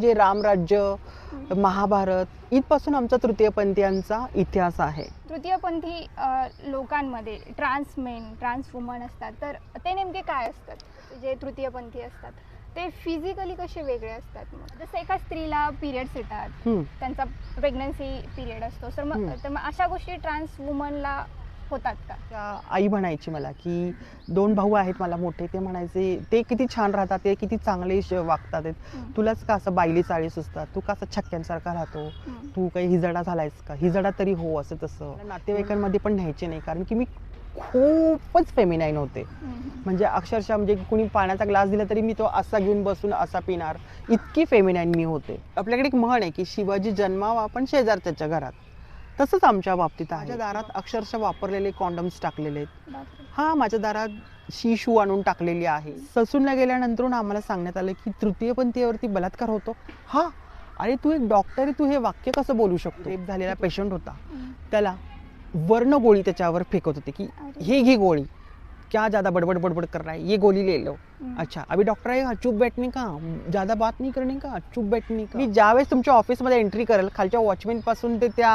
जे रामराज्य महाभारत इथपासून आमचा तृतीयपंथीयांचा इतिहास आहे. तृतीयपंथी अ, लोकांमध्ये ट्रान्स मेन ट्रान्स वुमन असतात. तर ते नेमके काय असतात? जे तृतीयपंथी असतात. ते फिजिकली कसे वेगळे असतात? मग जसं एका स्त्रीला पिरियड्स येतात. हम्म. त्यांचा प्रेग्नन्सी पिरियड असतो. तर मग हम्म. तर मग अशा गोष्टी ट्रान्स वुमनला होतात का? आई म्हणायची मला की दोन भाऊ आहेत मला मोठे. ते म्हणायचे ते किती छान राहतात ते किती चांगले श- वागतात आहेत. तुलाच का असं बायली चाळी सुचतात तू का असं छक्क्यांसारखा राहतो. तू काही हिजडा झालायस का? हिजडा तरी हो असं तसं. मला नातेवाईकांमध्ये पण न्यायचे नाही कारण की मी खूपच फेमिनाईन होते. हम्म. म्हणजे अक्षरशः म्हणजे कुणी पाण्याचा ग्लास दिला तरी मी तो असा घेऊन बसून असा पिणार. इतकी फेमिनाईन मी होते. आपल्याकडे एक म्हण आहे की शिवाजी जन्मावा पण शेजार त्याच्या घरात. तसंच आमच्या बाबतीत आहे. माझ्या दारात अक्षरशः वापरलेले कॉन्डम्स टाकलेले आहेत. हा माझ्या दारात शी शू आणून टाकलेली आहे. ससूनला गेल्यानंतर आम्हाला सांगण्यात आलं की तृतीयपंथीवरती बलात्कार होतो. हा? अरे तू एक डॉक्टर आहे तू हे वाक्य कसं बोलू शकतो? रेप झालेला पेशंट होता. त्याला वर्ण गोळी त्याच्यावर फेकत होते की. हे घे गोळी. क्या ज़्यादा बड़बड़ बड़बड़ कर रहा है? ये गोली ले लो. अच्छा अभी डॉक्टर आहे चुप बैठने का? ज्यादा बात नाही करणे का? चुप बैठने का? मी ज्यावेळेस तुमच्या ऑफिसमध्ये एंट्री करेल. खालच्या वॉचमॅनपासून ते त्या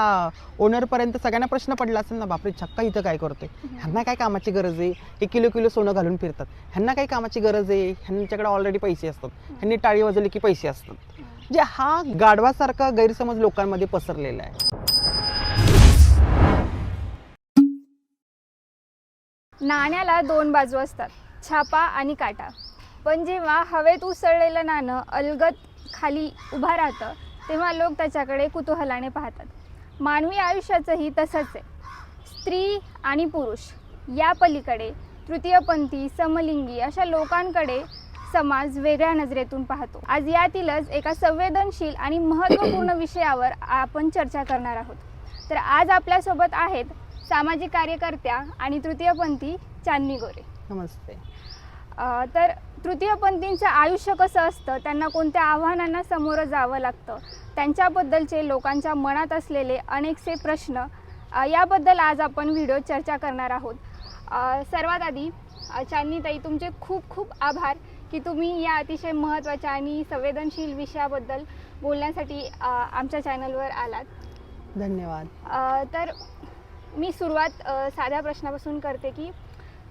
ओनर पर्यंत सगळ्यांना प्रश्न पडला असेल ना बापरे छक्का इथं काय करतोय? ह्यांना काय कामाची गरज आहे? हे किलो किलो सोनं घालून फिरतात. ह्यांना काय कामाची गरज आहे? ह्यांच्याकडे ऑलरेडी पैसे असतात. ह्यांनी टाळी वाजवली की पैसे असतात. म्हणजे हा गाढवासारखा गैरसमज लोकांमध्ये पसरलेला आहे. नाण्याला दोन बाजू असतात छापा आणि काटा. पण जेव्हा हवेत उसळलेलं नाणं अलगत खाली उभा राहतं तेव्हा लोक त्याच्याकडे कुतूहलाने पाहतात. मानवी आयुष्याचंही तसंच आहे. स्त्री आणि पुरुष या पलीकडे तृतीयपंथी समलिंगी अशा लोकांकडे समाज वेगळ्या नजरेतून पाहतो. आज यातीलच एका संवेदनशील आणि महत्त्वपूर्ण विषयावर आपण चर्चा करणार आहोत. तर आज आपल्यासोबत आहेत सामाजिक कार्यकर्त्या आणि तृतीयपंथी चांदणी गोरे. नमस्ते. अ, तर तृतीयपंथींचं आयुष्य कसं असतं? त्यांना कोणत्या आव्हानांना सामोरं जावं लागतं? त्यांच्याबद्दलचे लोकांच्या मनात असलेले अनेकसे प्रश्न अ, याबद्दल आज आपण व्हिडिओ चर्चा करणार आहोत. अ, सर्वात आधी अ, चांदणीताई तुमचे खूप खूप आभार की तुम्ही या अतिशय महत्त्वाच्या आणि संवेदनशील विषयाबद्दल बोलण्यासाठी अ, आमच्या चॅनलवर आलात. धन्यवाद. अ, तर मी सुरुवात साध्या प्रश्नापासून करते की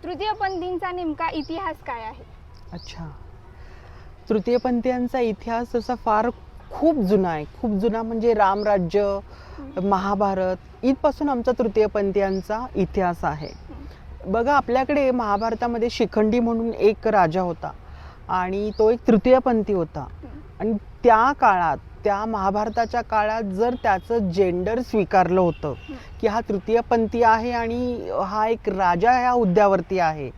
तृतीयपंथींचा नेमका इतिहास काय आहे? अच्छा. तृतीयपंथीयांचा इतिहास तसा फार खूप जुना आहे. खूप जुना म्हणजे रामराज्य महाभारत इथपासून आमचा तृतीयपंथीयांचा इतिहास आहे. बघा आपल्याकडे महाभारतामध्ये शिखंडी म्हणून एक राजा होता आणि तो एक तृतीयपंथी होता. आणि त्या काळात त्या महाभारताच्या काळात जर त्याचं जेंडर स्वीकारलं होतं की हा तृतीयपंथी आहे आणि हा एक राजा ह्या हुद्द्यावरती आहे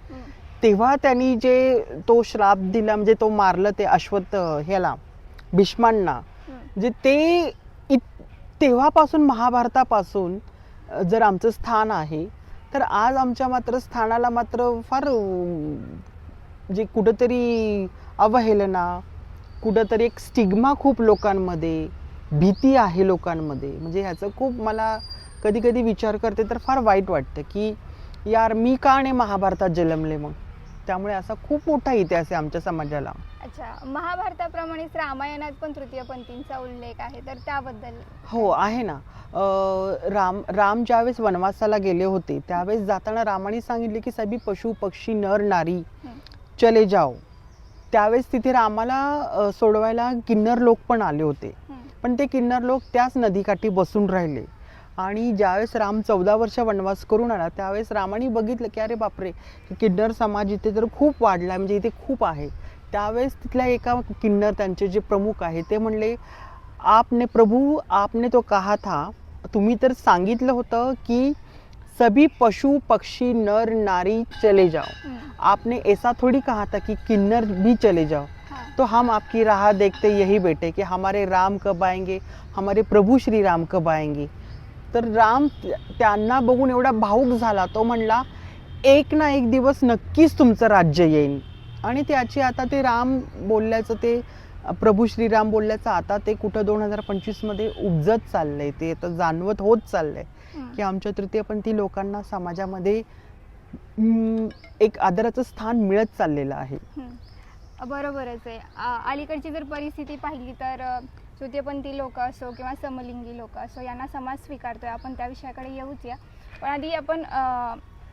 तेव्हा त्यांनी जे तो श्राप दिला म्हणजे तो मारलं ते अश्वत्थ ह्याला भीष्मांना म्हणजे ते इत तेव्हापासून महाभारतापासून जर आमचं स्थान आहे तर आज आमच्या मात्र स्थानाला मात्र फार म्हणजे कुठंतरी अवहेलना कुठंतरी एक स्टिग्मा खूप लोकांमध्ये भीती आहे लोकांमध्ये. म्हणजे ह्याचं खूप मला कधी कधी विचार करते तर फार वाईट वाटतं की यार मी का नाही महाभारतात जन्मले मग? त्यामुळे असा खूप मोठा इतिहास आहे आमच्या समाजाला. अच्छा महाभारताप्रमाणेच रामायणात पण तृतीयपंथींचा उल्लेख आहे तर त्याबद्दल? हो आहे ना. राम राम ज्यावेळेस वनवासाला गेले होते त्यावेळेस जाताना रामाने सांगितले की सभी पशु पक्षी नर नारी. चले जाओ. त्यावेळेस तिथे रामाला सोडवायला किन्नर लोक पण आले होते. पण ते किन्नर लोक त्याच नदीकाठी बसून राहिले. आणि ज्यावेळेस राम चौदा वर्ष वनवास करून आला त्यावेळेस रामाने बघितलं की अरे बापरे किन्नर समाज इथे तर खूप वाढला म्हणजे इथे खूप आहे. त्यावेळेस तिथल्या एका किन्नर त्यांचे जे प्रमुख आहे ते म्हणले आपने प्रभू आपने तो कहा था तुम्ही तर सांगितलं होतं की सभी पशु पक्षी नर नारी चले जाओ. आपने ऐसा थोड़ी कहा था कि किन्नर भी चले जाओ. तो हम आपकी राह देखते यही बेटे कि हमारे राम कब आएंगे हमारे प्रभू श्री राम कब आएंगे तर राम त्या- त्यांना बघून एवढा भाऊक झाला तो म्हणला एक ना एक दिवस नक्कीच तुमचं राज्य येईल आणि त्याची आता ते राम बोलल्याचं ते प्रभू श्रीराम बोलल्याचं आता ते कुठं दोन हजार पंचवीसमध्ये उपजत चाललंय ते आता जाणवत होत चाललंय हं. की आमच्या तृतीयपंथी लोकांना समाजामध्ये एक आदराचं स्थान मिळत चाललेलं आहे. बरोबरच आहे. अलीकडची जर परिस्थिती पाहिली तर तृतीयपंथी लोक असो किंवा समलिंगी लोक असो यांना समाज स्वीकारतोय. आपण त्या विषयाकडे येऊच या. पण आधी आपण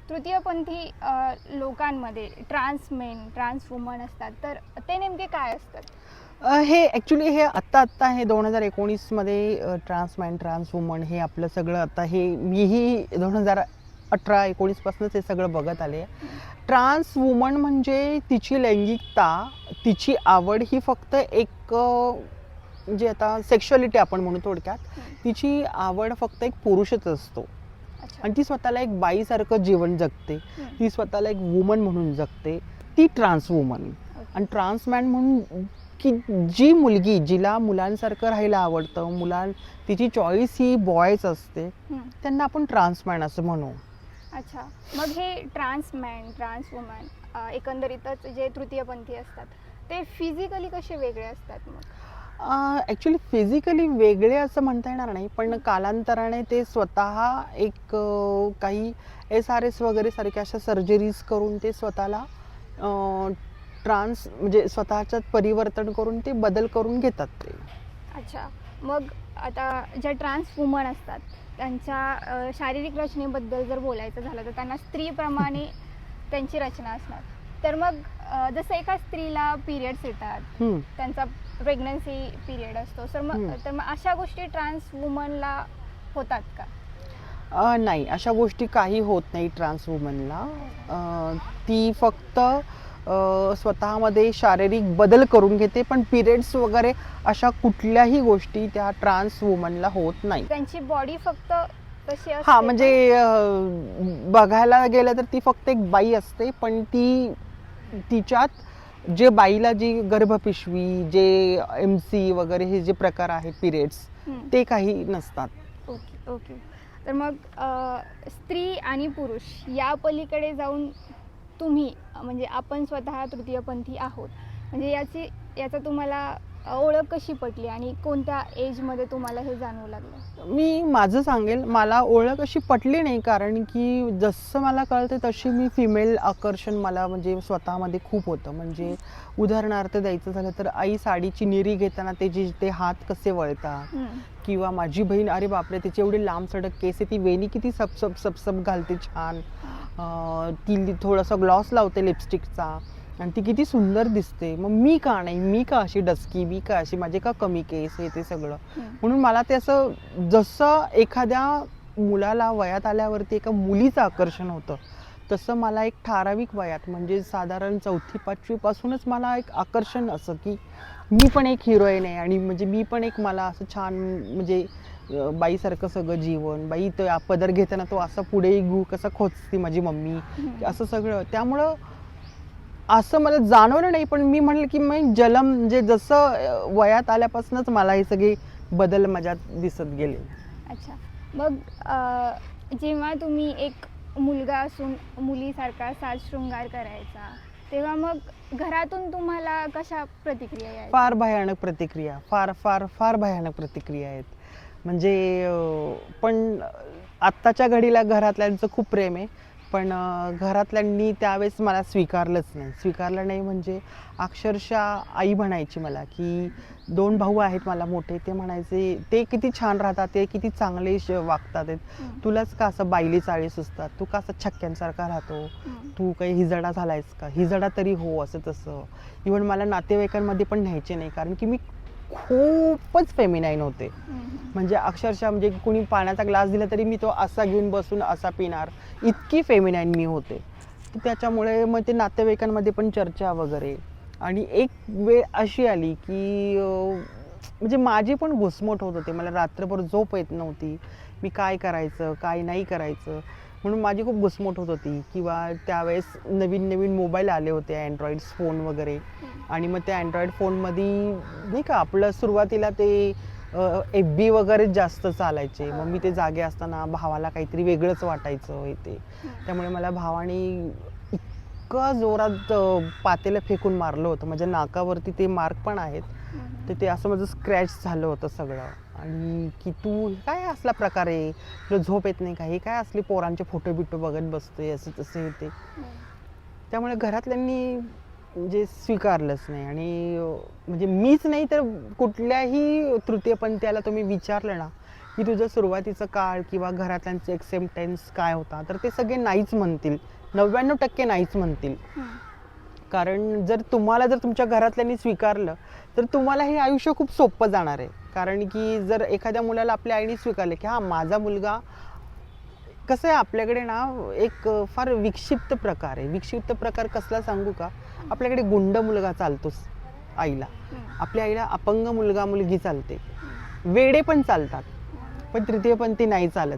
तृतीयपंथी लोकांमध्ये ट्रान्स मेन ट्रान्स वुमन असतात तर ते नेमके काय असतात? हे ॲक्च्युली हे आत्ता आत्ता हे दोन हजार एकोणीसमध्ये ट्रान्स मॅन ट्रान्स वुमन हे आपलं सगळं आता हे मीही दोन हजार अठरा एकोणीसपासूनच हे सगळं बघत आले. ट्रान्स वुमन म्हणजे तिची लैंगिकता तिची आवड ही फक्त एक जे म्हणजे आता सेक्शुअलिटी आपण म्हणू थोडक्यात तिची आवड फक्त एक पुरुषच असतो. आणि ती स्वतःला एक बाईसारखं जीवन जगते. ती स्वतःला एक वुमन म्हणून जगते. ती ट्रान्स वुमन. आणि ट्रान्स मॅन म्हणून की जी मुलगी जिला मुलांसारखं राहायला आवडतं मुलां तिची चॉईस ही बॉयच असते. त्यांना आपण ट्रान्स मॅन असं म्हणू. अच्छा. मग हे ट्रान्स मॅन ट्रान्स वुमन एकंदरीतच जे तृतीयपंथी असतात ते फिजिकली कसे वेगळे असतात मग? ॲक्च्युली फिजिकली वेगळे असं म्हणता येणार नाही पण कालांतराने ते स्वतः एक काही एस आर एस वगैरे सारख्या अशा सर्जरीज करून ते स्वतःला ट्रान्स म्हणजे स्वतःच्यात परिवर्तन करून ते बदल करून घेतात ते. अच्छा. मग आता ज्या ट्रान्स वुमन असतात त्यांच्या शारीरिक रचनेबद्दल जर बोलायचं झालं तर त्यांना स्त्रीप्रमाणे त्यांची रचना असणार. तर मग जसं एका स्त्रीला पिरियड्स येतात. त्यांचा प्रेग्नन्सी पिरियड असतो. तर मग. तर मग अशा गोष्टी ट्रान्स वुमनला होतात का? अ, नाही. अशा गोष्टी काही होत नाही ट्रान्स वुमनला अ, ती फक्त अ, स्वतःमध्ये शारीरिक बदल करून घेते पण पिरियड्स वगैरे अशा कुठल्याही गोष्टी त्या ट्रान्स वुमनला होत नाही. त्यांची बॉडी फक्त तशी असते हा? म्हणजे अ, बघायला गेलं तर ती फक्त एक बाई असते पण ती तिच्यात जे बाईला जी गर्भपिशवी जे एम सी वगैरे हे जे प्रकार आहेत पिरियड्स. ते काही नसतात. Okay okay. तर मग स्त्री आणि पुरुष या पलीकडे जाऊन तुम्ही म्हणजे आपण स्वतः तृतीयपंथी आहोत. म्हणजे याची याचा तुम्हाला ओळख कशी पटली आणि कोणत्या एजमध्ये तुम्हाला हे जाणवू लागलं? मी माझं सांगेल मला ओळख अशी पटली नाही कारण की जसं मला कळते तशी मी फिमेल आकर्षण मला म्हणजे स्वतःमध्ये खूप होतं. म्हणजे उदाहरणार्थ द्यायचं झालं तर आई साडीची निरी घेताना त्याचे ते हात कसे वळतात. किंवा माझी बहीण अरे बापरे तिची एवढी लांब सडक केस आहे ती वेणी किती सपसप सपसप घालते छान. ती थोडासा ग्लॉस लावते लिपस्टिकचा आणि ती किती सुंदर दिसते. मग मी का नाही? मी का अशी डस्की? मी का अशी? माझे का कमी केस? हे ते सगळं. म्हणून मला ते असं जसं एखाद्या मुलाला वयात आल्यावरती एका मुलीचं आकर्षण होतं तसं मला एक ठराविक वयात म्हणजे साधारण चौथी पाचवीपासूनच मला एक आकर्षण असं की मी पण एक हिरोईन आहे आणि म्हणजे मी पण एक मला असं छान म्हणजे बाईसारखं सगळं जीवन बाई तो पदर घेताना तो असा पुढे गु कसा खोचती माझी मम्मी. असं सगळं. त्यामुळं असं मला जाणवलं नाही पण मी म्हणलं की मी जलम म्हणजे जसं वयात आल्यापासूनच मला हे सगळे बदल माझ्यात दिसत गेले. अच्छा. मग अ, जेव्हा तुम्ही एक मुलगा असून मुलीसारखा साज शृंगार करायचा तेव्हा मग घरातून तुम्हाला कशा प्रतिक्रिया यायच्या? फार भयानक प्रतिक्रिया फार फार फार भयानक प्रतिक्रिया आहेत. म्हणजे अं, पण आत्ताच्या घडीला घरातल्यांचं खूप प्रेम आहे. पण घरातल्यांनी त्यावेळेस मला स्वीकारलंच नाही. स्वीकारलं नाही म्हणजे अक्षरशः आई म्हणायची मला की दोन भाऊ आहेत मला मोठे. ते म्हणायचे ते किती छान राहतात ते किती चांगले श- वागतात. तुलाच का असं बायली चाळी सुचतात तू का असं छक्क्यांसारखा राहतो. तू काही हिजडा झालायस का? हिजडा तरी हो असं तसं. इवन मला नातेवाईकांमध्ये पण न्यायचे नाही कारण की मी खूपच फेमिनाईन होते. म्हणजे अक्षरशः म्हणजे कुणी पाण्याचा ग्लास दिला तरी मी तो असा घेऊन बसून असा पिणार. इतकी फेमिनाईन मी होते. तर त्याच्यामुळे मग ते नातेवाईकांमध्ये पण चर्चा वगैरे. आणि एक वेळ अशी आली की म्हणजे माझी पण घुसमट होत होते. मला रात्रभर झोप येत नव्हती. मी काय करायचं काय नाही करायचं. म्हणून माझी खूप घुसमट होत होती. किंवा त्यावेळेस नवीन नवीन मोबाईल आले होते अँड्रॉइड फोन वगैरे. आणि मग त्या अँड्रॉइड फोनमध्ये नाही का आपलं सुरुवातीला ते एफ बी वगैरे जास्त चालायचे. मग मी ते जागे असताना भावाला काहीतरी वेगळंच वाटायचं हे ते. त्यामुळे मला भावाने इतकं जोरात पातेलं फेकून मारलं होतं. माझ्या नाकावरती ते मार्क पण आहेत. तर ते असं माझं स्क्रॅच झालं होतं सगळं. आणि की तू काय असला प्रकार आहे? तुला झोप येत नाही का? हे काय असले पोरांचे फोटो बिटो बघत बसतोय असं तसं येते त्यामुळे घरातल्यांनी म्हणजे स्वीकारलंच नाही. आणि म्हणजे मीच नाही तर कुठल्याही तृतीयपंथ्याला तुम्ही विचारलं ना की तुझं सुरुवातीचं काळ किंवा घरातल्यांचं एक्सेप्टन्स काय होता? तर ते सगळे नाहीच म्हणतील. नव्याण्णव टक्के नाहीच म्हणतील. कारण जर तुम्हाला जर तुमच्या घरातल्यांनी स्वीकारलं तर तुम्हाला हे आयुष्य खूप सोपं जाणार आहे. कारण की जर एखाद्या मुलाला आपल्या आईने स्वीकारले की हा माझा मुलगा कसं आहे आपल्याकडे ना एक फार विक्षिप्त प्रकार आहे. विक्षिप्त प्रकार कसला सांगू का? आपल्याकडे गुंड मुलगा चालतोच आईला. आपल्या आईला अपंग मुलगा मुलगी चालते. वेडे पण चालतात पण तृतीयपंथी नाही चालत.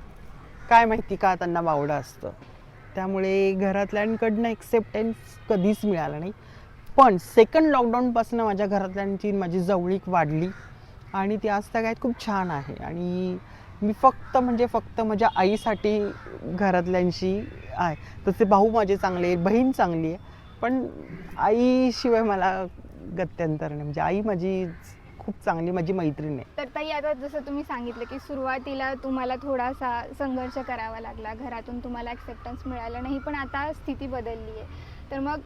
काय माहिती का त्यांना बावडं असतं. त्यामुळे घरातल्यांकडनं एक्सेप्टन्स कधीच मिळालं नाही. पण सेकंड लॉकडाऊनपासून माझ्या घरातल्यांची माझी जवळीक वाढली. आणि ती आज काय खूप छान आहे. आणि मी फक्त म्हणजे फक्त माझ्या आईसाठी घरातल्यांशी आहे. तसे भाऊ माझे चांगले आहेत बहीण चांगली आहे. पण आईशिवाय मला गत्यंतर नाही. म्हणजे आई माझी खूप चांगली माझी मैत्रीण आहे. तर ताई आता जसं तुम्ही सांगितलं की सुरुवातीला तुम्हाला थोडासा संघर्ष करावा लागला. घरातून तुम्हाला ॲक्सेप्टन्स मिळाला नाही पण आता स्थिती बदलली आहे. तर मग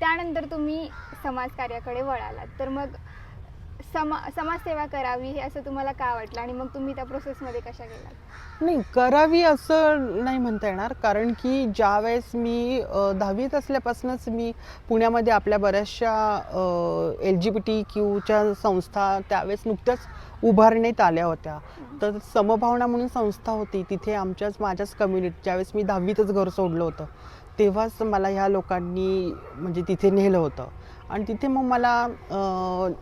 त्यानंतर तुम्ही समाजकार्याकडे वळालात. तर मग समा समाजसेवा करावी हे असं तुम्हाला का वाटलं? आणि मग तुम्ही त्या प्रोसेसमध्ये कशा गेलात? नाही करावी असं नाही म्हणता येणार. कारण की ज्यावेळेस मी अ, दहावीत असल्यापासूनच मी पुण्यामध्ये आपल्या बऱ्याचशा एल जी बी टी क्यूच्या संस्था त्यावेळेस नुकत्याच उभारण्यात आल्या होत्या. तर समभावना म्हणून संस्था होती. तिथे आमच्याच माझ्याच कम्युनिटी ज्यावेळेस मी दहावीतच घर सोडलं होतं तेव्हाच मला ह्या लोकांनी म्हणजे तिथे नेलं होतं. आणि तिथे मग मला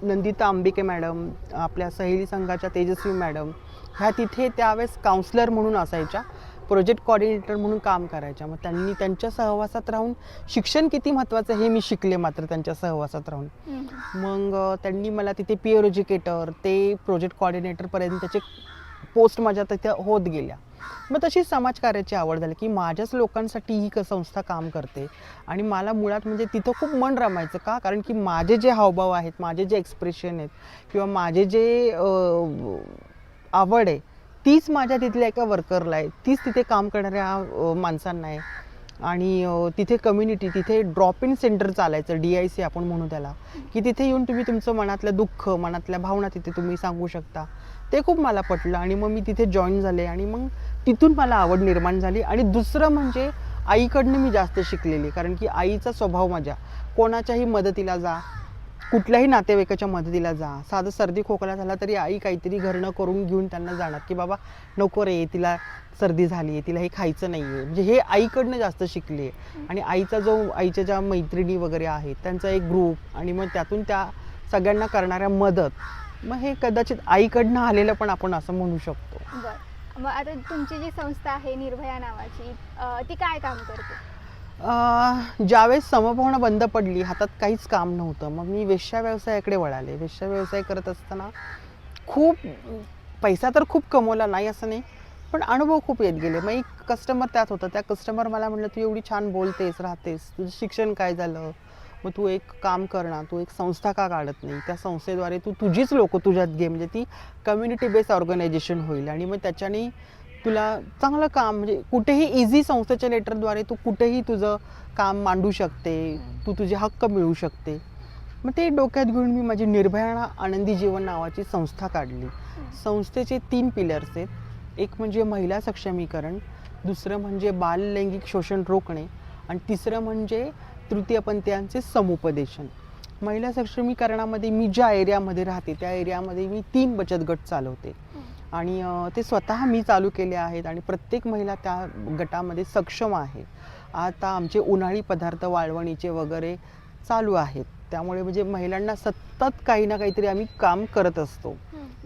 नंदिता अंबिके मॅडम आपल्या सहेली संघाच्या तेजस्वी मॅडम ह्या तिथे त्यावेळेस काउन्सलर म्हणून असायच्या प्रोजेक्ट कॉर्डिनेटर म्हणून काम करायच्या. मग त्यांनी त्यांच्या सहवासात राहून शिक्षण किती महत्त्वाचं हे मी शिकले मात्र त्यांच्या सहवासात राहून. मग त्यांनी मला तिथे पिअर एज्युकेटर ते प्रोजेक्ट कॉर्डिनेटरपर्यंत त्याचे पोस्ट माझ्या तिथे होत गेल्या. मग तशी समाजकार्याची आवड झाली की माझ्याच लोकांसाठी ही क संस्था काम करते. आणि मला मुळात म्हणजे तिथं खूप मन रमायचं का? कारण की माझे जे हावभाव आहेत माझे जे एक्सप्रेशन आहेत किंवा माझे जे आवड आहे तीच माझ्या तिथल्या एका वर्करला आहे. तीच तिथे काम करणाऱ्या माणसांना आहे. आणि तिथे कम्युनिटी तिथे ड्रॉप इन सेंटर चालायचं डी आय सी आपण म्हणू त्याला. की तिथे येऊन तुम्ही तुमचं मनातलं दुःख मनातल्या भावना तिथे तुम्ही सांगू शकता. ते खूप मला पटलं आणि मग मी तिथे जॉईन झाले आणि मग तिथून मला आवड निर्माण झाली आणि दुसरं म्हणजे आईकडनं मी जास्त शिकलेली कारण की आईचा स्वभाव माझ्या. कोणाच्याही मदतीला जा कुठल्याही नातेवाईकाच्या मदतीला जा साधं सर्दी खोकला झाला तरी आई काहीतरी घरनं करून घेऊन त्यांना जाणार की बाबा नको रे तिला सर्दी झाली आहे तिला हे खायचं नाही आहे म्हणजे हे आईकडनं जास्त शिकली आहे. आणि आईचा जो आईच्या ज्या मैत्रिणी वगैरे आहेत त्यांचा एक ग्रुप आणि मग त्यातून त्या सगळ्यांना करणाऱ्या मदत मग हे कदाचित आईकडनं आलेलं पण आपण असं म्हणू शकतो. मग आता तुमची जी संस्था आहे निर्भया नावाची ती काय काम करते? अं, ज्यावेळेस समभावना बंद पडली हातात काहीच काम नव्हतं. मग मी वेश्या व्यवसायाकडे वळाले. वेश्या व्यवसाय करत असताना खूप पैसा तर खूप कमवला नाही असं नाही पण अनुभव खूप येत गेले. मग एक कस्टमर त्यात होतं. त्या कस्टमर मला म्हणलं तू एवढी छान बोलतेस राहतेस. तुझं शिक्षण काय झालं? मग तू एक काम कर ना तू एक संस्था का काढत नाही? त्या संस्थेद्वारे तू तुझीच लोक तुझ्यात घे म्हणजे ती कम्युनिटी बेस्ड ऑर्गनायझेशन होईल. आणि मग त्याच्याने तुला चांगलं काम म्हणजे कुठेही इझी संस्थेच्या लेटरद्वारे तू कुठेही तुझं काम मांडू शकते तू तुझे हक्क मिळू शकते. मग ते डोक्यात घेऊन मी माझी निर्भयाना आनंदी जीवन नावाची संस्था काढली. संस्थेचे तीन पिलर्स आहेत. एक म्हणजे महिला सक्षमीकरण दुसरं म्हणजे बाललैंगिक शोषण रोखणे आणि तिसरं म्हणजे तृतीयपंथीयांचे समुपदेशन. महिला सक्षमीकरणामध्ये मी ज्या एरियामध्ये राहते त्या एरियामध्ये मी तीन बचत गट चालवते. आणि ते स्वतः मी चालू केले आहेत आणि प्रत्येक महिला त्या गटामध्ये सक्षम आहे. आता आमचे उन्हाळी पदार्थ वाळवणीचे वगैरे चालू आहेत. त्यामुळे म्हणजे महिलांना सतत काही ना काहीतरी आम्ही काम करत असतो.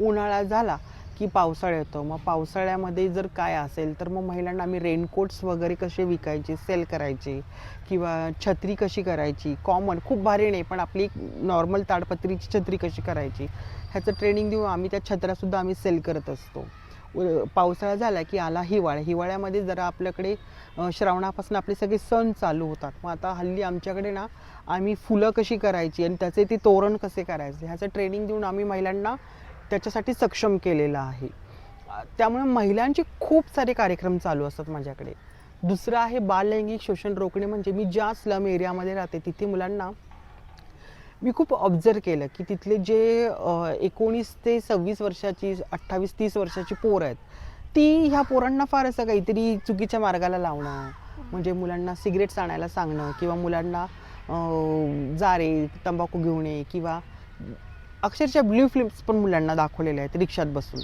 उन्हाळा झाला की पावसाळा येतो. मग पावसाळ्यामध्ये जर काय असेल तर मग महिलांना आम्ही रेनकोट्स वगैरे कसे विकायचे सेल करायचे किंवा छत्री कशी करायची? कॉमन खूप भारी नाही पण आपली नॉर्मल ताडपत्रीची छत्री कशी करायची? ह्याचं ट्रेनिंग देऊन आम्ही त्या छत्र्यासुद्धा आम्ही सेल करत असतो. पावसाळा झाला की आला हिवाळा. हिवाळ्यामध्ये जरा आपल्याकडे श्रावणापासून आपले सगळे सण चालू होतात. मग आता हल्ली आमच्याकडे ना आम्ही फुलं कशी करायची आणि त्याचे ते तोरण कसे करायचे ह्याचं ट्रेनिंग देऊन आम्ही महिलांना त्याच्यासाठी सक्षम केलेलं आहे. त्यामुळे महिलांचे खूप सारे कार्यक्रम चालू असतात माझ्याकडे. दुसरं आहे बाललैंगिक शोषण रोखणे म्हणजे मी ज्या स्लम एरियामध्ये राहते तिथे मुलांना मी खूप ऑब्झर्व केलं की तिथले जे एकोणीस ते सव्वीस वर्षाची अठ्ठावीस तीस वर्षाची पोरं आहेत ती ह्या पोरांना फार असं काहीतरी चुकीच्या मार्गाला लावणं म्हणजे मुलांना सिगरेट्स आणायला सांगणं किंवा मुलांना जारे तंबाखू घेऊन ये किंवा अक्षरशः ब्ल्यू फिल्म्स पण मुलांना दाखवलेले आहेत रिक्षात बसून.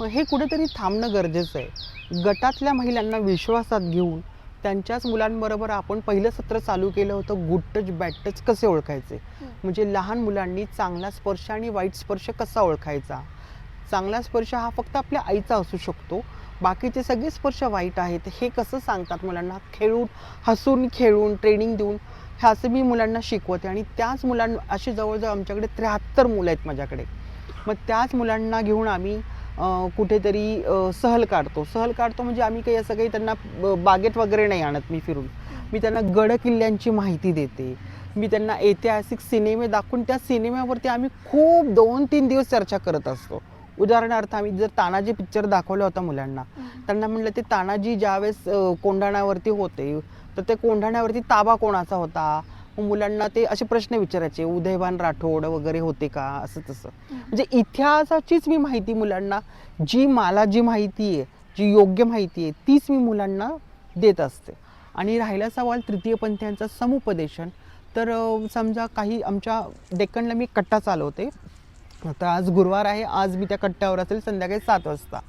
मग हे कुठेतरी थांबणं गरजेचं आहे. गटातल्या महिलांना विश्वासात घेऊन त्यांच्याच मुलांबरोबर आपण पहिलं सत्र चालू केलं होतं गुड टच बॅड टच कसे ओळखायचे? म्हणजे लहान मुलांनी चांगला स्पर्श आणि वाईट स्पर्श कसा ओळखायचा? चांगला स्पर्श हा फक्त आपल्या आईचा असू शकतो. बाकीचे सगळे स्पर्श वाईट आहेत. हे कसं सांगतात मुलांना? खेळून हसून खेळून ट्रेनिंग देऊन हे असं मी मुलांना शिकवते. आणि त्याच मुलांना अशी जवळजवळ आमच्याकडे त्र्याहत्तर मुलं आहेत माझ्याकडे. मग त्याच मुलांना घेऊन आम्ही कुठेतरी सहल काढतो. सहल काढतो म्हणजे आम्ही काही असं काही त्यांना बागेत वगैरे नाही आणत मी फिरून. मी त्यांना गड किल्ल्यांची माहिती देते. मी त्यांना ऐतिहासिक सिनेमे दाखवून त्या सिनेमावरती आम्ही खूप दोन तीन दिवस चर्चा करत असतो. उदाहरणार्थ आम्ही जर तानाजी पिक्चर दाखवला होता मुलांना. त्यांना म्हणलं ते तानाजी ज्यावेळेस अं, कोंढाण्यावरती होते तर ते कोंढाण्यावरती ताबा कोणाचा होता? मुलांना ते असे प्रश्न विचारायचे उदयभान राठोड वगैरे होते का? असं तसं. म्हणजे इतिहासाचीच मी माहिती मुलांना जी मला जी माहिती आहे जी योग्य माहिती आहे तीच मी मुलांना देत असते. आणि राहिला सवाल तृतीयपंथीयांचा समुपदेशन. तर समजा काही आमच्या डेक्कनला मी कट्टा चालवते. तर आज गुरुवार आहे आज मी त्या कट्ट्यावर असेल संध्याकाळी सात वाजता.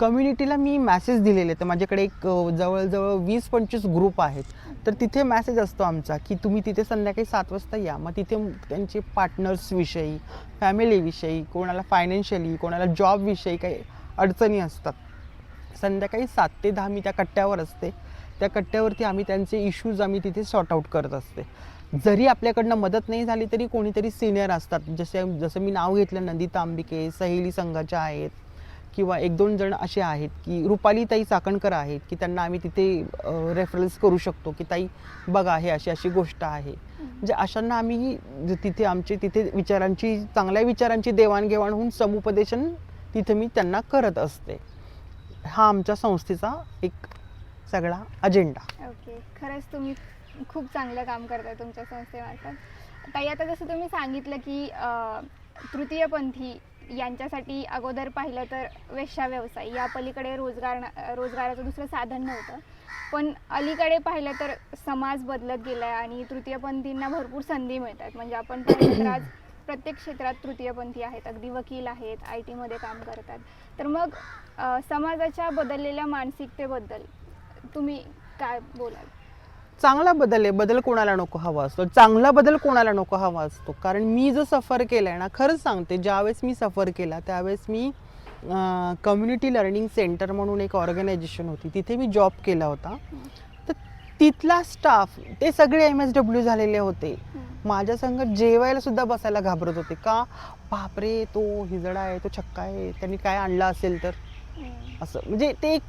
कम्युनिटीला मी मॅसेज दिलेले तर माझ्याकडे एक जवळजवळ वीस पंचवीस ग्रुप आहेत. तर तिथे मॅसेज असतो आमचा की तुम्ही तिथे संध्याकाळी सात वाजता या. मग तिथे त्यांचे पार्टनर्सविषयी फॅमिलीविषयी कोणाला फायनान्शियली कोणाला जॉबविषयी काही अडचणी असतात. संध्याकाळी सात ते दहा मी त्या कट्ट्यावर असते. त्या कट्ट्यावरती आम्ही त्यांचे इश्यूज आम्ही तिथे सॉर्ट आऊट करत असते. जरी आपल्याकडनं मदत नाही झाली तरी कोणीतरी सिनियर असतात. जसे जसं मी नाव घेतलं नंदिता अंबिके सहेली संघाच्या आहेत. किंवा एक दोन जण असे आहेत की रुपाली ताई चाकणकर आहेत की त्यांना आम्ही तिथे रेफरन्स करू शकतो की ताई बघा हे अशी अशी गोष्ट आहे. म्हणजे अशांना आम्ही ज- तिथे आमचे तिथे विचारांची चांगल्या विचारांची देवाणघेवाण होऊन समुपदेशन तिथे मी त्यांना करत असते. हा आमच्या संस्थेचा एक सगळा अजेंडा ओके खरंच तुम्ही खूप चांगलं काम करताय तुमच्या संस्थेमार्फत. ताई आता जसं तुम्ही सांगितलं की तृतीयपंथी यांच्यासाठी अगोदर पाहिलं तर वेश्या व्यवसाय या पलीकडे रोजगार रोजगाराचं दुसरं साधन नव्हतं. पण अलीकडे पाहिलं तर समाज बदलत गेलाय आणि तृतीयपंथींना भरपूर संधी मिळतात. म्हणजे आपण पाहिलं तर आज प्रत्येक क्षेत्रात तृतीयपंथी आहेत अगदी वकील आहेत आय टीमध्ये काम करतात. तर मग समाजाच्या बदललेल्या मानसिकतेबद्दल तुम्ही काय बोलाल? चांगला बदल आहे बदल कोणाला नको हवा असतो. चांगला बदल कोणाला नको हवा असतो. कारण मी जो सफर केला आहे ना खरंच सांगते ज्यावेळेस मी सफर केला त्यावेळेस मी कम्युनिटी लर्निंग सेंटर म्हणून एक ऑर्गनायझेशन होती. तिथे मी जॉब केला होता. तर तिथला स्टाफ ते सगळे एम एस डब्ल्यू झालेले होते. माझ्या संग जेवायला सुद्धा बसायला घाबरत होते. का? बापरे तो हिजडा आहे तो छक्का आहे त्यांनी काय आणला असेल तर? असं. म्हणजे ते एक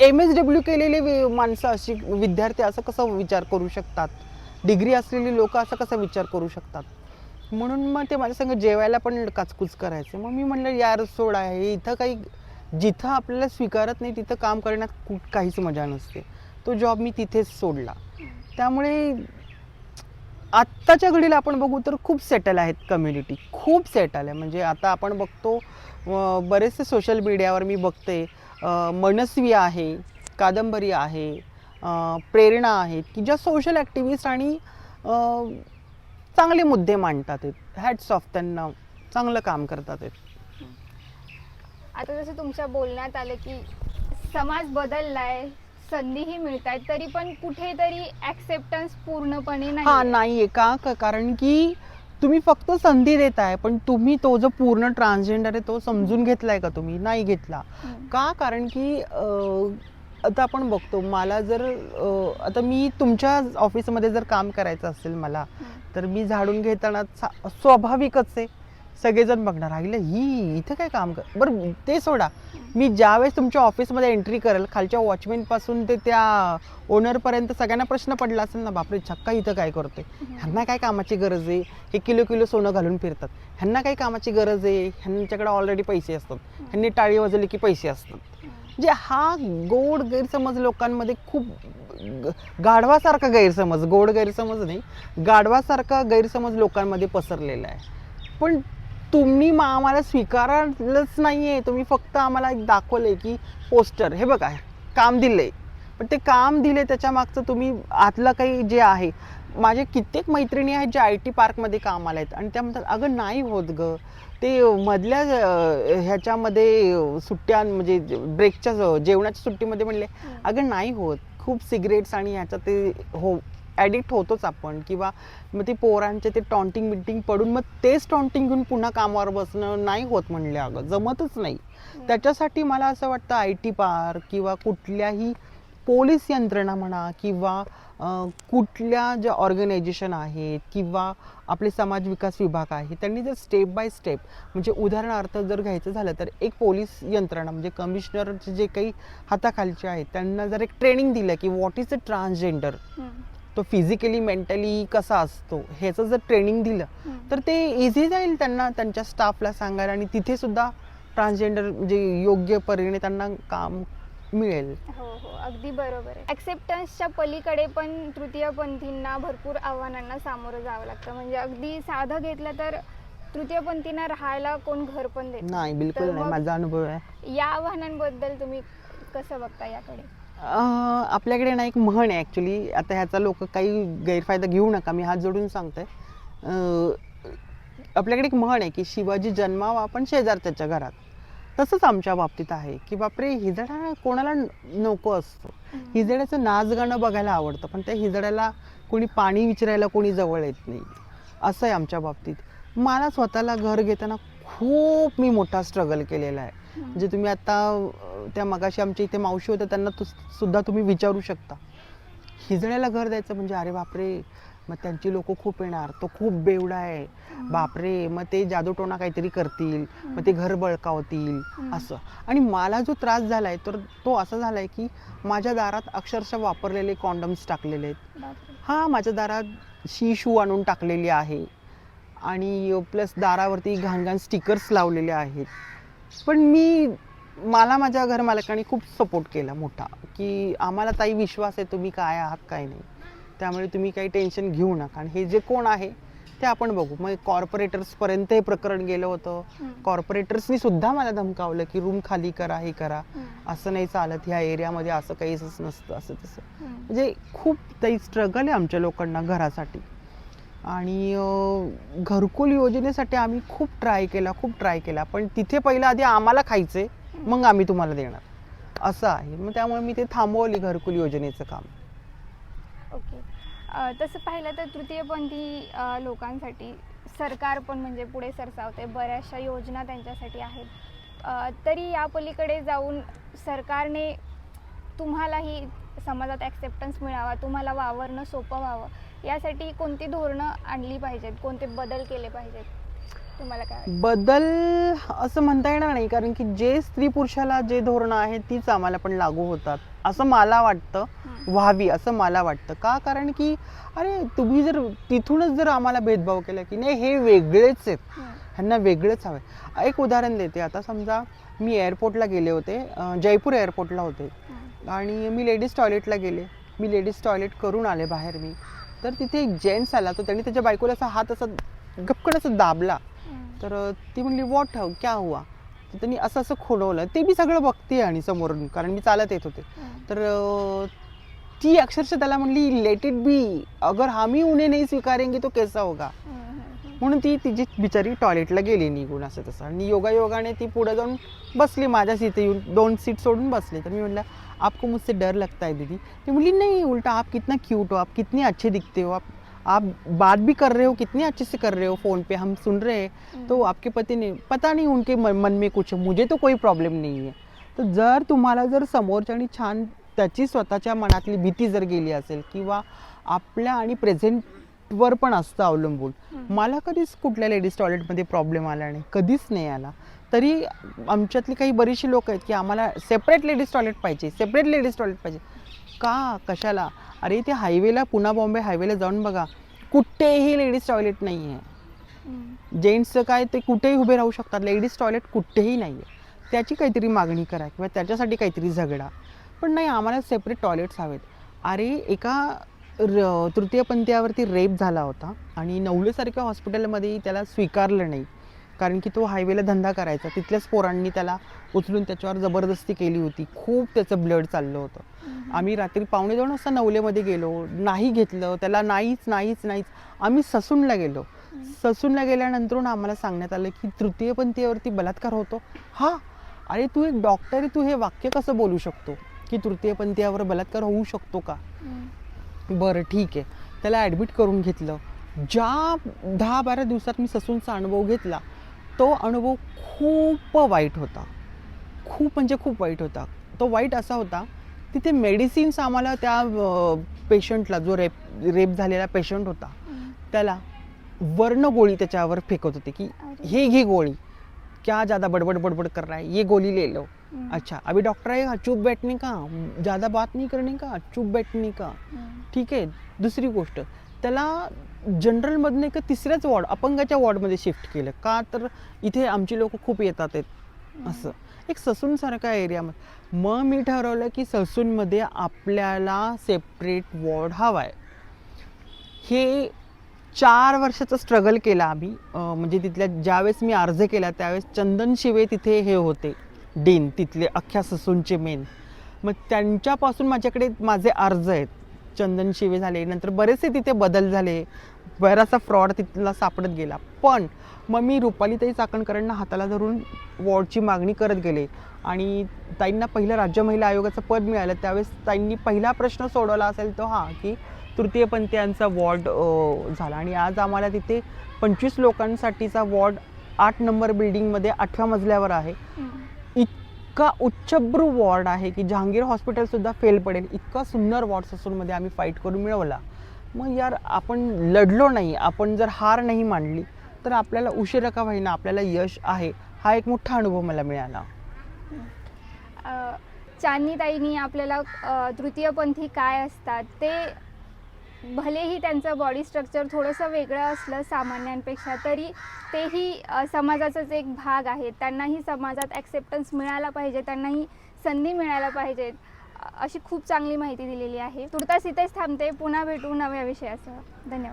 एम एस डब्ल्यू केलेले माणसं अशी विद्यार्थी असं कसं विचार करू शकतात? डिग्री असलेली लोक असं कसं विचार करू शकतात? म्हणून मग ते माझ्या संग जेवायला पण काचकूच करायचे. मग मी म्हणलं यार सोड आहे इथं काही जिथं आपल्याला स्वीकारत नाही तिथं काम करण्यात कु- काहीच मजा नसते. तो जॉब मी तिथेच सोडला. त्यामुळे आत्ताच्या घडीला आपण बघू तर खूप सेटल आहेत कम्युनिटी खूप सेटल आहे. म्हणजे आता आपण बघतो बरेचसे सोशल मीडियावर मी बघते. मनस्वी आहे कादंबरी आहे प्रेरणा आहेत की ज्या सोशल ॲक्टिव्हिस्ट आणि चांगले मुद्दे मांडतात हॅट्स ऑफ त्यांना. चांगलं काम करतात आहेत. आता जसं तुमच्या बोलण्यात आलं की समाज बदललाय संधीही मिळत आहेत तरी पण कुठेतरी ऍक्सेप्टन्स पूर्णपणे हा नाही नाहीये. का? क- कारण की तुम्ही फक्त संधी देताय पण तुम्ही तो जो पूर्ण ट्रान्सजेंडर आहे तो समजून घेतलाय का तुम्ही? नाही घेतला. का? कारण की आता आपण बघतो मला जर आता मी तुमच्या ऑफिसमध्ये जर काम करायचं असेल मला तर मी झाडून घेताना सा- स्वाभाविकच आहे. सगळेजण बघणार. आईला ही इथं काय काम कर बरं ते सोडा. मी ज्यावेळेस तुमच्या ऑफिसमध्ये एंट्री करेल खालच्या वॉचमॅनपासून ते त्या ओनरपर्यंत सगळ्यांना प्रश्न पडला असेल ना बापरे छक्का इथं काय करतोय? ह्यांना काय कामाची गरज आहे? हे किलो किलो सोनं घालून फिरतात. ह्यांना काय कामाची गरज आहे? ह्यांच्याकडे ऑलरेडी पैसे असतात. ह्यांनी टाळी वाजवली की पैसे असतात. म्हणजे हा गोड गैरसमज लोकांमध्ये खूप गाढवासारखा गैरसमज गोड गैरसमज नाही गाढवासारखा गैरसमज लोकांमध्ये पसरलेला आहे. पण तुम्ही मा- आम्हाला स्वीकारलंच नाही आहे तुम्ही फक्त आम्हाला एक दाखवलंय की पोस्टर हे बघा काम दिलंय. पण ते काम दिले त्याच्या मागचं तुम्ही आतलं काही जे आहे माझे कित्येक मैत्रिणी आहेत ज्या आय टी पार्कमध्ये कामाला आहेत. आणि त्या म्हणतात अगं नाही होत ग. ते मधल्या ह्याच्यामध्ये सुट्ट्या म्हणजे ब्रेकच्या जेवणाच्या सुट्टीमध्ये म्हणले अगं नाही होत. खूप सिगरेट्स आणि ह्याच्यात ते हो ॲडिक्ट होतोच आपण. किंवा मग ते पोरांचे ते टॉन्टिंग बिंटिंग पडून मग तेच टॉन्टिंग घेऊन पुन्हा कामावर बसणं नाही होत म्हणले अगं. जमतच नाही. त्याच्यासाठी मला असं वाटतं आय टी पार्क किंवा कुठल्याही पोलीस यंत्रणा म्हणा किंवा कुठल्या ज्या ऑर्गनायझेशन आहेत किंवा आपले समाज विकास विभाग आहे त्यांनी जर स्टेप बाय स्टेप म्हणजे उदाहरणार्थ जर घ्यायचं झालं तर एक पोलीस यंत्रणा म्हणजे कमिशनरचे जे काही हाताखालचे आहेत त्यांना जर एक ट्रेनिंग दिलं की व्हॉट इज अ ट्रान्सजेंडर तो फिजिकली मेंटली कसा असतो ह्याचं जर ट्रेनिंग दिलं. तर ते इझी जाईल त्यांना त्यांच्या स्टाफला सांगायला आणि तिथे सुद्धा ट्रान्सजेंडर म्हणजे योग्य परीने त्यांना काम मिळेल. हो हो अगदी बरोबर आहे. ॲक्सेप्टन्सच्या पलीकडे पण तृतीयपंथींना भरपूर आव्हानांना सामोरं जावं लागतं. म्हणजे अगदी साधं घेतलं तर तृतीयपंथींना राहायला कोण घर पण देत नाही बिलकुल नाही. माझा अनुभव आहे. या आव्हानांबद्दल तुम्ही कसं बघता याकडे? आपल्याकडे ना एक म्हण आहे ॲक्च्युली आता ह्याचा लोक काही गैरफायदा घेऊ नका मी हात जोडून सांगते आपल्याकडे एक म्हण आहे की शिवाजी जन्मावा पण शेजार त्याच्या घरात. तसंच आमच्या बाबतीत आहे की बापरे हिजडा कोणाला नको असतो. हिजड्याचं नाच गाणं बघायला आवडतं पण त्या हिजड्याला कोणी पाणी विचारायला कोणी जवळ येत नाही. असं आहे आमच्या बाबतीत. मला स्वतःला घर घेताना खूप मी मोठा स्ट्रगल केलेला आहे. म्हणजे तुम्ही आता त्या मगाशी आमच्या इथे मावशी होत्या त्यांना सुद्धा तुम्ही विचारू शकता. हिजड्याला घर द्यायचं म्हणजे अरे बापरे मग त्यांची लोक खूप येणार तो खूप बेवडा आहे. बापरे मग ते जादूटोणा काहीतरी करतील मग ते घर बळकावतील असं. आणि मला जो त्रास झालाय तर तो असा झालाय की माझ्या दारात अक्षरशः वापरलेले कॉन्डम्स टाकलेले आहेत. हा माझ्या दारात शी शू आणून टाकलेली आहे. आणि प्लस दारावरती घाण घाण स्टिकर्स लावलेले आहेत. पण मी मला माझ्या घर मालकाने खूप सपोर्ट केला मोठा की आम्हाला ताई विश्वास आहे तुम्ही काय आहात काय नाही. त्यामुळे तुम्ही काही टेन्शन घेऊ नका. आणि हे जे कोण आहे ते आपण बघू. मग कॉर्पोरेटर्सपर्यंत हे प्रकरण गेलं होतं. कॉर्पोरेटर्सनी सुद्धा मला धमकावलं की रूम खाली करा हे करा. असं नाही चालत ह्या एरियामध्ये असं काहीच नसतं असं तसं. म्हणजे खूप काही स्ट्रगल आहे आमच्या लोकांना घरासाठी. आणि घरकुल योजनेसाठी आम्ही खूप ट्राय केला खूप ट्राय केला. पण तिथे पहिलं आधी आम्हाला खायचे मग आम्ही तुम्हाला देणार. असं आहे. मग त्यामुळे मी ते थांबवली घरकुल योजनेचं काम. ओके. तसं पाहिलं तर तृतीयपंथी लोकांसाठी सरकार पण म्हणजे पुढे सरसावते. बऱ्याचशा योजना त्यांच्यासाठी आहेत. तरी या पलीकडे जाऊन सरकारने तुम्हालाही समाजात ॲक्सेप्टन्स मिळावा तुम्हाला वावरणं सोपं व्हावं. यासाठी कोणती धोरणं आणली पाहिजेत? कोणते बदल केले पाहिजेत? तुम्हाला काय? बदल असं म्हणता येणार नाही कारण की जे स्त्री पुरुषाला जे धोरणं आहेत तीच आम्हाला पण लागू होतात. असं मला वाटतं. व्हावी असं मला वाटतं. का? कारण की अरे तुम्ही जर तिथूनच जर आम्हाला भेदभाव केला की नाही हे वेगळेच आहेत. ह्यांना वेगळंच हवं. एक उदाहरण देते. आता समजा मी एअरपोर्टला गेले होते जयपूर एअरपोर्टला होते. आणि मी लेडीज टॉयलेटला गेले. मी लेडीज टॉयलेट करून आले बाहेर मी. तर तिथे एक जेंट्स आला तर त्यांनी त्याच्या बायकोला असा हात असा गपकन असं दाबला. तर ती म्हणली वॉट हव क्या हुआ? तर त्यांनी असं असं खोडवलं ते मी सगळं बघते आणि समोरून कारण मी चालत येत होते. तर ती अक्षरशः त्याला म्हणली लेट इट बी अगर हम उन्हें नहीं स्वीकारेंगे तो कैसा होगा. म्हणून ती तिची बिचारी टॉयलेटला गेली निघून असं तसं. आणि योगायोगाने ती पुढे जाऊन बसली. माझ्या सीट येऊन दोन सीट सोडून बसली. तर मी म्हटलं आपको मुझसे डर लगता है दीदी। ती म्हणली नहीं उल्टा आप कितना क्यूट हो आप कितने अच्छे दिखते हो आप आप बात भी कर रहे हो कितने अच्छे से कर रहे हो फ़ोन पे हम सुन रहे हैं। तो आपके पति ने पता नहीं उनके मन में कुछ मुझे तो कोई प्रॉब्लेम नहीं है। तर जर तुम्हाला जर समोरच्यानी छान त्याची स्वतःच्या मनातली भीती जर गेली असेल किंवा आपल्या आणि प्रेझेंटवर पण असतं अवलंबून. मला कधीच कुठल्या लेडीज टॉयलेटमध्ये प्रॉब्लेम आला नाही कधीच नाही आला. तरी आमच्यातली काही बरीचशी लोक आहेत की आम्हाला सेपरेट लेडीज टॉयलेट पाहिजे सेपरेट लेडीज टॉयलेट पाहिजे. का? कशाला? अरे ते हायवेला पुणा बॉम्बे हायवेला जाऊन बघा. कुठेही लेडीज टॉयलेट नाही आहे. जेंट्सचं काय ते कुठेही उभे राहू शकतात. लेडीज टॉयलेट कुठेही नाही आहे त्याची काहीतरी मागणी करा किंवा त्याच्यासाठी काहीतरी झगडा. पण नाही आम्हाला सेपरेट टॉयलेट्स हवेत. अरे एका र तृतीयपंथीयावरती रेप झाला होता आणि नवलेसारख्या हॉस्पिटलमध्ये त्याला स्वीकारलं नाही. कारण की तो हायवेला धंदा करायचा. तिथल्याच पोरांनी त्याला उचलून त्याच्यावर जबरदस्ती केली होती. खूप त्याचं ब्लड चाललं होतं. आम्ही रात्री पावणे दोन वाजता नवलेमध्ये गेलो. नाही घेतलं. त्याला नाहीच नाहीच नाहीच. आम्ही ससूनला गेलो. ससूनला गेल्यानंतर आम्हाला सांगण्यात आलं की तृतीयपंथीयावरती बलात्कार होतो. हा? अरे तू एक डॉक्टर आहे. तू हे वाक्य कसं बोलू शकतो? की तृतीयपंथीयावर बलात्कार होऊ शकतो का. बरं ठीक आहे. त्याला ॲडमिट करून घेतलं. ज्या दहा बारा दिवसात मी ससूनचा अनुभव घेतला तो अनुभव खूप वाईट होता खूप म्हणजे खूप वाईट होता तो वाईट असा होता तिथे मेडिसिन्स आम्हाला त्या पेशंटला जो रेप रेप झालेला पेशंट होता. त्याला वर्ण गोळी त्याच्यावर फेकत होते की. हे घे गोळी क्या ज़्यादा बडबड बडबड कर रहा है ये गोली ले लो. अच्छा अभी डॉक्टर आएगा चुप बैठने का ज़्यादा बात नहीं करने का चुप बैठने का. ठीक आहे दुसरी गोष्ट त्याला जनरलमधनं एका तिसऱ्याच वॉर्ड अपंगाच्या वॉर्डमध्ये शिफ्ट केलं. का तर इथे आमची लोक खूप येतात आहेत. असं. एक ससूनसारख्या एरियामध्ये मग मी ठरवलं की ससूनमध्ये आपल्याला सेपरेट वॉर्ड हवा आहे हे चार वर्षाचं स्ट्रगल केलं आम्ही. म्हणजे तिथल्या ज्यावेळेस मी अर्ज केला त्यावेळेस चंदन शिवे तिथे हे होते. डीन तिथले अख्ख्या ससूनचे मेन. मग त्यांच्यापासून माझ्याकडे माझे अर्ज आहेत. चंदन शिवे झाले नंतर बरेचसे तिथे बदल झाले. बराचसा फ्रॉड तिथला सापडत गेला. पण मग मी रुपालीताई चाकणकरांना हाताला धरून वॉर्डची मागणी करत गेले आणि ताईंना पहिलं राज्य महिला आयोगाचं पद मिळालं. त्यावेळेस ताईंनी पहिला प्रश्न सोडवला असेल तो हा की तृतीयपंथीयांचा वॉर्ड झाला. आणि आज आम्हाला तिथे पंचवीस लोकांसाठीचा वॉर्ड आठ नंबर बिल्डिंगमध्ये आठव्या मजल्यावर आहे. इतका उच्चभ्रू वॉर्ड आहे की जहांगीर हॉस्पिटलसुद्धा फेल पडेल. इतका सुंदर वॉर्ड ससूनमध्ये आम्ही फाईट करून मिळवला. मग यार आपण लढलो नाही आपण जर हार नाही मांडली तर आपल्याला उशिरा का होईना आपल्याला यश आहे हा एक मोठा अनुभव मला मिळाला. चांदनीताईनी आपल्याला तृतीयपंथी काय असतात ते भलेही त्यांचं बॉडी स्ट्रक्चर थोडंसं वेगळं असलं सामान्यांपेक्षा तरी तेही समाजाचाच एक भाग आहे त्यांनाही समाजात ॲक्सेप्टन्स मिळायला पाहिजे त्यांनाही संधी मिळायला पाहिजेत. अशी खूप चांगली माहिती दिलेली आहे. तुर्तास इथेच थांबते. पुन्हा भेटू नव्या विषयासह. धन्यवाद.